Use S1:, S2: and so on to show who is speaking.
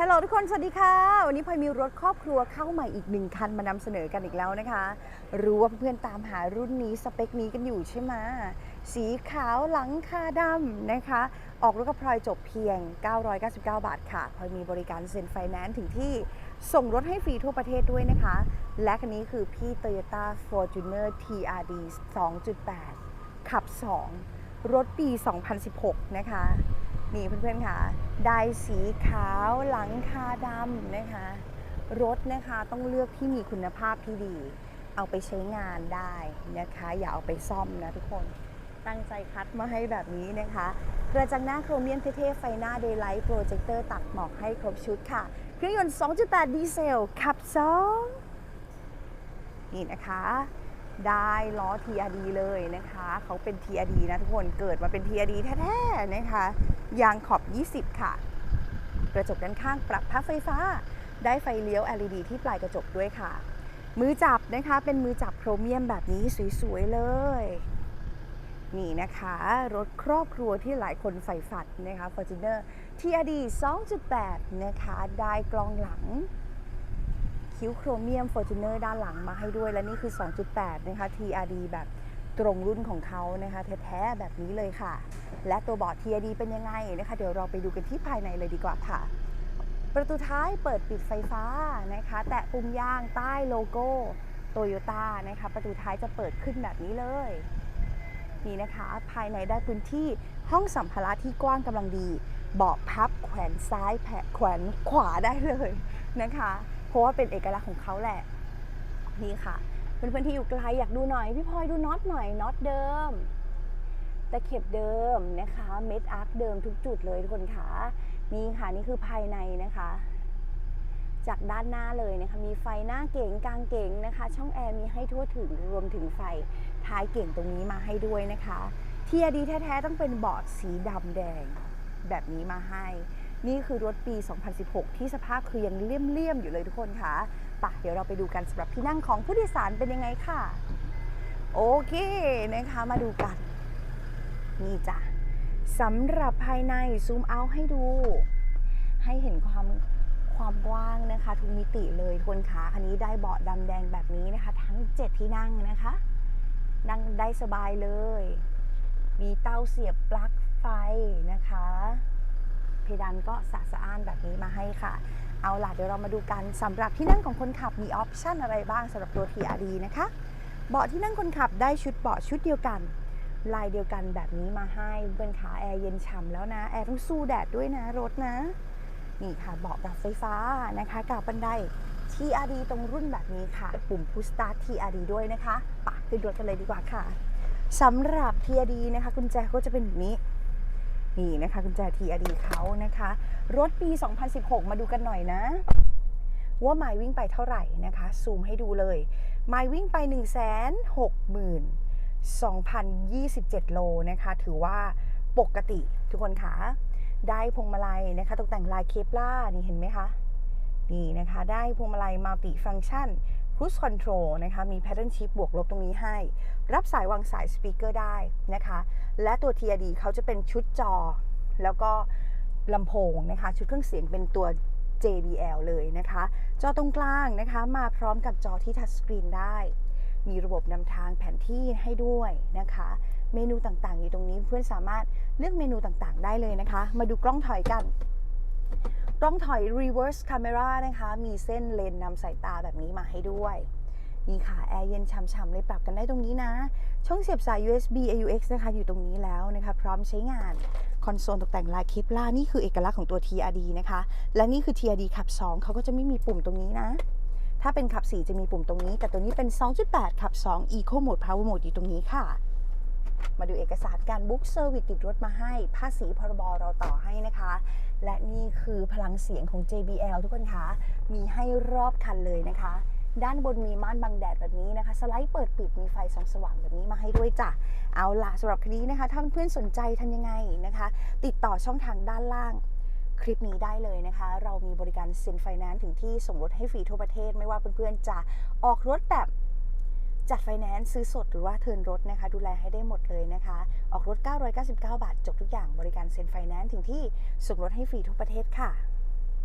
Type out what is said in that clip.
S1: ฮัลโหลทุกคน สวัสดีค่ะ วันนี้พลอยมีรถครอบครัวเข้าใหม่อีกหนึ่งคันมานำเสนอกันอีกแล้วนะคะ รู้ว่าเพื่อนๆตามหารุ่นนี้สเปคนี้กันอยู่ใช่ไหมสีขาวหลังคาดำนะคะ ออกรถกับพลอยจบเพียง 999 บาทค่ะพลอยมีบริการเซ็นไฟแนนซ์ถึงที่ส่งรถให้ฟรีทั่วประเทศด้วยนะคะ และคันนี้คือพี่ Toyota Fortuner TRD 2.8 ขับ 2 รถปี 2016 นะคะ นี่เพื่อนๆค่ะได้สีขาวหลังคาดำนะคะ รถนะคะต้องเลือกที่มีคุณภาพที่ดี เอาไปใช้งานได้นะคะ อย่าเอาไปซ่อมนะทุกคนตั้งใจคัดมาให้แบบนี้นะคะกระจังหน้าโครเมียมเท่ๆไฟหน้าเดย์ไลท์โปรเจคเตอร์ตัดหมอกให้ครบชุดค่ะ เครื่องยนต์ 2.8 ดีเซลขับ 2 นี่นะคะ ได้ล้อ TRD เลยนะคะ เขาเป็น TRD นะทุกคนเกิดมาเป็น TRD แท้ๆนะคะยางขอบ 20 ค่ะ กระจกด้านข้างปรับพับไฟฟ้า ได้ไฟเลี้ยว LED ที่ปลายกระจกด้วยค่ะ มือจับนะคะเป็นมือจับโครเมียมแบบนี้สวยๆเลยนี่นะคะ รถครอบครัวที่หลายคนใฝ่ฝันนะคะ Fortuner TRD 2.8 นะคะ ได้กล้องหลัง คิ้วโครเมียม Fortuner ด้านหลังมาให้ด้วย และนี่คือ 2.8 นะคะ TRD แบบตรงรุ่นของเขานะคะแท้ๆแบบนี้เลยค่ะ และตัวบอร์ด TRD เป็นยังไงนะคะ เดี๋ยวเราไปดูกันที่ภายในเลยดีกว่าค่ะ ประตูท้ายเปิดปิดไฟฟ้านะคะ แตะปุ่มย่างใต้โลโก้โตโยต้านะคะ ประตูท้ายจะเปิดขึ้นแบบนี้เลยนี่นะคะภายในได้พื้นที่ห้องสัมภาระที่กว้างกำลังดี เบาะพับแขวนซ้ายแผะแขวนขวาได้เลยนะคะ เพราะว่าเป็นเอกลักษณ์ของเขาแหละ นี่ค่ะ เพื่อนๆที่อยู่ไกลอยากดูหน่อย พี่พลอยดูน็อตหน่อยน็อตเดิมตะเข็บเดิมนะคะ เม็ดอาร์คเดิมทุกจุดเลยทุกคนค่ะนี่ค่ะนี่คือภายในนะคะ จากด้านหน้าเลยนะคะมีไฟหน้าเก๋งกลางเก๋งนะคะ ช่องแอร์มีให้ทั่วถึงรวมถึงไฟท้ายเก๋งตรงนี้มาให้ด้วยนะคะเทียดีแท้ๆต้องเป็นเบาะสีดำแดง แบบนี้มาให้ นี่คือรถปี 2016 ที่สภาพคือยังเลี่ยมๆอยู่เลยทุกคนค่ะปะเดี๋ยวเราไปดูกันสำหรับที่นั่งของผู้โดยสารเป็นยังไงค่ะ โอเคนะคะมาดูกัน นี่จ้ะสำหรับภายในซูมเอาให้ดู ให้เห็นความความกว้างนะคะ ทุกมิติเลยทุกคนขาคันนี้ได้เบาะดำแดงแบบนี้นะคะ ทั้ง 7 ที่นั่งนะคะ นั่งได้สบายเลย มีเต้าเสียบปลั๊กไฟนะคะ เพดานก็สะสะอ้านแบบนี้มาให้ค่ะ เอาล่ะเดี๋ยวเรามาดูกันสำหรับที่นั่งของคนขับมีออปชันอะไรบ้างสำหรับตัว TRD นะคะ เบาะที่นั่งคนขับได้ชุดเบาะชุดเดียวกัน ลายเดียวกันแบบนี้มาให้เพื่อนขาแอร์เย็นฉ่ำแล้วนะ แอร์ต้องสู้แดดด้วยนะรถนะ นี่ค่ะเบาะแบบไฟฟ้านะคะกับบันได TRD ตรงรุ่นแบบนี้ค่ะ ปุ่ม Push Start TRD ด้วยนะคะปะขึ้นรถกันเลยดีกว่าค่ะสำหรับ TRD นะคะกุญแจก็จะเป็นแบบนี้ นี่นะคะกุญแจ TRD เขานะคะ รถปี 2016 มาดูกันหน่อยนะ ว่าไมล์วิ่งไปเท่าไหร่นะคะ ซูมให้ดูเลยไมล์วิ่งไป 1 6 2,027 โลนะคะ ถือว่าปกติทุกคนคะได้พวงมาลัยนะคะ ตกแต่งลายเคปล่านี่เห็นไหมคะ นี่นะคะ ได้พวงมาลัยมัลติฟัง c t ชัน Cruise Control นะคะมี Pattern Shift บวกลบตรงนี้ให้ รับสายวางสายสปีกเกอร์ได้นะคะ และตัว TRD เขาจะเป็นชุดจอ แล้วก็ลำโพงนะคะ ชุดเครื่องเสียงเป็นตัว JBL เลยนะคะ จอตรงกลางนะคะ มาพร้อมกับจอที่ทัชสกรีนได้ มีระบบนำทางแผนที่ให้ด้วยนะคะ เมนูต่างๆ อยู่ตรงนี้เพื่อนสามารถเลือกเมนูต่างๆ ได้เลยนะคะ มาดูกล้องถอยกัน กล้องถอย reverse camera นะคะ มีเส้นเลนนำสายตาแบบนี้มาให้ด้วย นี่ค่ะ แอร์เย็นฉ่ำๆเลยปรับกันได้ตรงนี้นะ ช่องเสียบสาย USB AUX นะคะ อยู่ตรงนี้แล้วนะคะ พร้อมใช้งาน คอนโซลตกแต่งลายคลิปล่า นี่คือเอกลักษณ์ของตัว TRD นะคะ และนี่คือ TRD ขับ 2 เขาก็จะไม่มีปุ่มตรงนี้นะ ถ้าเป็นขับ 4 จะมีปุ่มตรงนี้ แต่ตัวนี้เป็น 2.8ขับ 2 Eco Mode Power Mode อยู่ตรงนี้ค่ะ มาดูเอกสารการบุ๊กเซอร์วิสติดรถมาให้ ภาษีพรบเราต่อให้นะคะ และนี่คือพลังเสียงของ JBL ทุกคนคะ มีให้รอบคันเลยนะคะ ด้านบนมีม่านบังแดดแบบนี้นะคะ สไลด์เปิดปิดมีไฟส่องสว่างแบบนี้มาให้ด้วยจ้ะ เอาล่ะสำหรับคดีนะคะ ถ้าเพื่อนสนใจทำยังไงนะคะ ติดต่อช่องทางด้านล่างคลิปนี้ได้เลยนะคะ เรามีบริการเซ็นไฟแนนซ์ถึงที่ส่งรถให้ฟรีทั่วประเทศ ไม่ว่าเพื่อนๆจะออกรถแบบ จัดไฟแนนซ์ซื้อสดหรือว่าเทินรถนะคะ ดูแลให้ได้หมดเลยนะคะ ออกรถ 999 บาท จบทุกอย่างบริการเซ็นไฟแนนซ์ถึงที่ส่งรถให้ฟรีทุกประเทศค่ะ